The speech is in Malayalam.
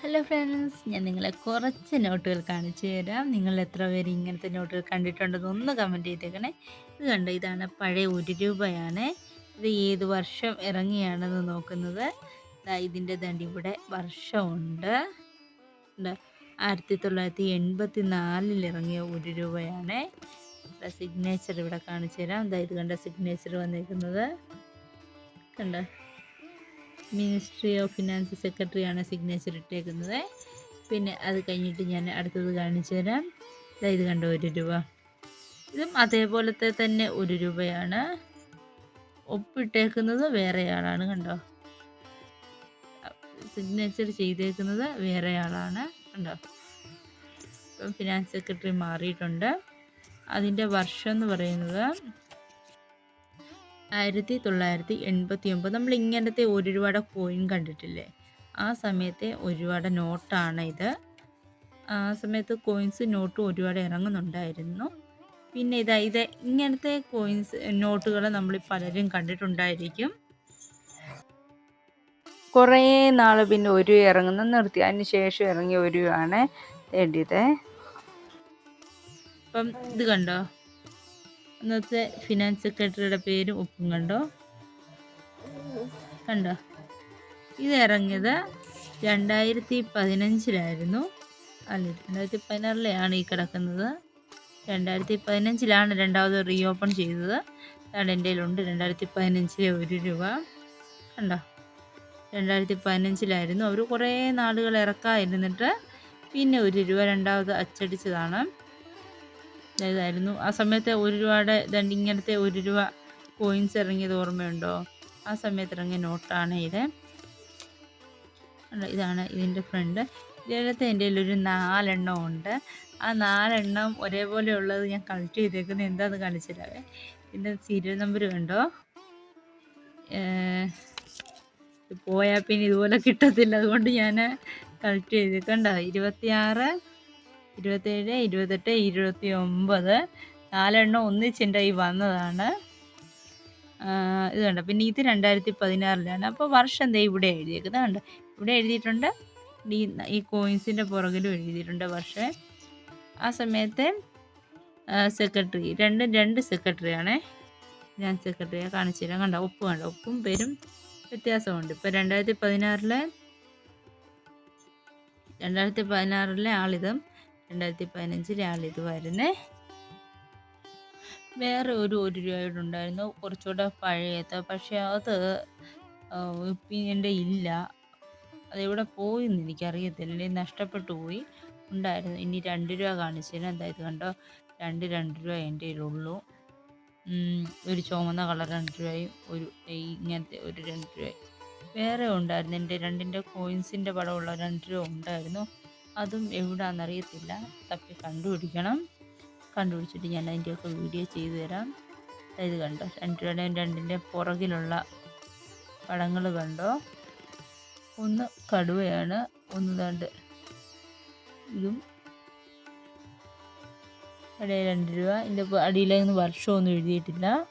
ഹലോ ഫ്രണ്ട്സ് ഞാൻ നിങ്ങളെ കുറച്ച് നോട്ടുകൾ കാണിച്ചു തരാം. നിങ്ങൾ എത്ര പേര് ഇങ്ങനത്തെ നോട്ടുകൾ കണ്ടിട്ടുണ്ടെന്ന് ഒന്ന് കമന്റ് ചെയ്തേക്കണേ. ഇത് കണ്ടോ? ഇതാണ് പഴയ ഒരു രൂപയാണ്. ഇത് ഏത് വർഷം ഇറങ്ങിയാണെന്ന് നോക്കുന്നത്. ഇതിന്റെ തണ്ടി ഇവിടെ വർഷമുണ്ട്. ആയിരത്തി തൊള്ളായിരത്തി എൺപത്തി നാലിൽ ഇറങ്ങിയ ഒരു രൂപയാണ്. സിഗ്നേച്ചർ ഇവിടെ കാണിച്ചു തരാം. ഇതാ ഇത് കണ്ട? സിഗ്നേച്ചർ വന്നിരിക്കുന്നത് കണ്ടോ? മിനിസ്ട്രി ഓഫ് ഫിനാൻസ് സെക്രട്ടറിയാണ് സിഗ്നേച്ചർ ഇട്ടേക്കുന്നത്. പിന്നെ അത് കഴിഞ്ഞിട്ട് ഞാൻ അടുത്തത് കാണിച്ചു തരാം. ഇത് കണ്ടോ ഒരു രൂപ. ഇതും അതേപോലത്തെ തന്നെ ഒരു രൂപയാണ്. ഒപ്പിട്ടേക്കുന്നത് വേറെ ആളാണ് കണ്ടോ. സിഗ്നേച്ചർ ചെയ്തേക്കുന്നത് വേറെ ആളാണ് കണ്ടോ. ഇപ്പം ഫിനാൻസ് സെക്രട്ടറി മാറിയിട്ടുണ്ട്. അതിന്റെ വർഷം എന്ന് പറയുന്നത് ആയിരത്തി തൊള്ളായിരത്തി എൺപത്തി ഒമ്പത് നമ്മൾ ഇങ്ങനത്തെ ഒരുപാട് കോയിൻ കണ്ടിട്ടില്ലേ? ആ സമയത്തെ ഒരുപാട് നോട്ടാണ് ഇത് ആ സമയത്ത് കോയിൻസ് നോട്ടും ഒരുപാട് ഇറങ്ങുന്നുണ്ടായിരുന്നു. പിന്നെ ഇതാ ഇത് ഇങ്ങനത്തെ കോയിൻസ് നോട്ടുകൾ നമ്മൾ പലരും കണ്ടിട്ടുണ്ടായിരിക്കും. കുറേ നാൾ പിന്നെ ഒരു ഇറങ്ങുന്ന നിർത്തി. അതിന് ശേഷം ഇറങ്ങിയ ഒരു ആണ് വേണ്ടിയത് അപ്പം ഇത് കണ്ടോ? ഇന്നത്തെ ഫിനാൻസ് സെക്രട്ടറിയുടെ പേര് ഒപ്പും കണ്ടോ? കണ്ടോ? ഇത് ഇറങ്ങിയത് രണ്ടായിരത്തി പതിനഞ്ചിലായിരുന്നു അല്ല രണ്ടായിരത്തി പതിനാറിലെയാണ് ഈ കിടക്കുന്നത്. രണ്ടായിരത്തി പതിനഞ്ചിലാണ് രണ്ടാമത് റീ ഓപ്പൺ ചെയ്തത്. അതാണ് എന്റെ കയ്യിലുണ്ട്. രണ്ടായിരത്തി പതിനഞ്ചിലെ ഒരു രൂപ. കണ്ടോ? രണ്ടായിരത്തി പതിനഞ്ചിലായിരുന്നു അവർ കുറേ നാളുകൾ ഇറക്കാതിരുന്നിട്ട് പിന്നെ ഒരു രൂപ രണ്ടാമത് അച്ചടിച്ചതാണ്. ഇതായിരുന്നു. ആ സമയത്ത് ഒരു രൂപയുടെ ദണ്ട് ഇങ്ങനത്തെ ഒരു രൂപ കോയിൻസ് ഇറങ്ങിയത് ഓർമ്മയുണ്ടോ? ആ സമയത്ത് ഇറങ്ങിയ നോട്ടാണ് ഇത്. ഇതാണ് ഇതിന്റെ ഫ്രണ്ട് ഇതിനകത്ത് എന്റെ ഒരു നാലെണ്ണം ഉണ്ട്. ആ നാലെണ്ണം ഒരേപോലെ ഉള്ളത് ഞാൻ കളക്ട് ചെയ്തേക്കുന്നത് എന്താണെന്ന് കാണിച്ചില്ലാവേ ഇതിന്റെ സീരിയൽ നമ്പർ കണ്ടോ? പോയാൽ പിന്നെ ഇതുപോലെ കിട്ടത്തില്ല. അതുകൊണ്ട് ഞാൻ കളക്ട് ചെയ്തേക്കണ്ട കണ്ടോ? ഇരുപത്തിയാറ് ഇരുപത്തേഴ് ഇരുപത്തെട്ട് ഇരുപത്തി ഒമ്പത് നാലെണ്ണം ഈ വന്നതാണ്. ഇതുണ്ട് പിന്നെ ഇത് രണ്ടായിരത്തി പതിനാറിലാണ് അപ്പോൾ വർഷം ദേ ഇവിടെ എഴുതിയേക്കുന്നത് കണ്ടോ? ഇവിടെ എഴുതിയിട്ടുണ്ട്. ഈ ഈ കോയിൻസിന്റെ പുറകിലും എഴുതിയിട്ടുണ്ട് പക്ഷേ ആ സമയത്ത് സെക്രട്ടറി രണ്ടും രണ്ട് സെക്രട്ടറിയാണേ ഞാൻ സെക്രട്ടറിയെ കാണിച്ചില്ല കണ്ട? ഒപ്പ് കണ്ടോ? ഒപ്പും പേരും വ്യത്യാസമുണ്ട്. ഇപ്പോൾ രണ്ടായിരത്തി പതിനാറിലെ രണ്ടായിരത്തി പതിനാറിലെ ആളിതും രണ്ടായിരത്തി പതിനഞ്ചിലാണ് ഇത് വരുന്നത് വേറെ ഒരു ഒരു രൂപയുടെ ഉണ്ടായിരുന്നു. കുറച്ചുകൂടെ പഴയത് പക്ഷേ അത് പിന്നെ ഇല്ല. അതെവിടെ പോയി എന്ന് എനിക്കറിയത്തില്ല. എന്റെ നഷ്ടപ്പെട്ടു പോയി. ഉണ്ടായിരുന്നു. ഇനി രണ്ട് രൂപ കാണിച്ചതിന് എന്തായത് കണ്ടോ? രണ്ട് രണ്ട് രൂപ എന്റെ കയ്യിലുള്ളൂ. ഒരു ചുവന്ന കളർ രണ്ട് രൂപയും ഒരു ഇങ്ങനത്തെ ഒരു രണ്ട് രൂപയും. വേറെ ഉണ്ടായിരുന്നു. എന്റെ രണ്ടിന്റെ കോയിൻസിന്റെ പടമുള്ള രണ്ട് രൂപ ഉണ്ടായിരുന്നു. അതും എവിടാന്നറിയത്തില്ല. തപ്പി കണ്ടുപിടിക്കണം. കണ്ടുപിടിച്ചിട്ട് ഞാൻ അതിന്റെയൊക്കെ വീഡിയോ ചെയ്തു തരാം. ഇത് കണ്ടോ? രണ്ട് രൂപയുടെയും രണ്ടിന്റെ പുറകിലുള്ള പടങ്ങൾ കണ്ടോ? ഒന്ന് കടുവയാണ് ഒന്ന് രണ്ട് ഇതും. ഇവിടെ രണ്ട് രൂപ. ഇതിന്റെ അടിയിലൊന്നും വർഷമൊന്നും എഴുതിയിട്ടില്ല.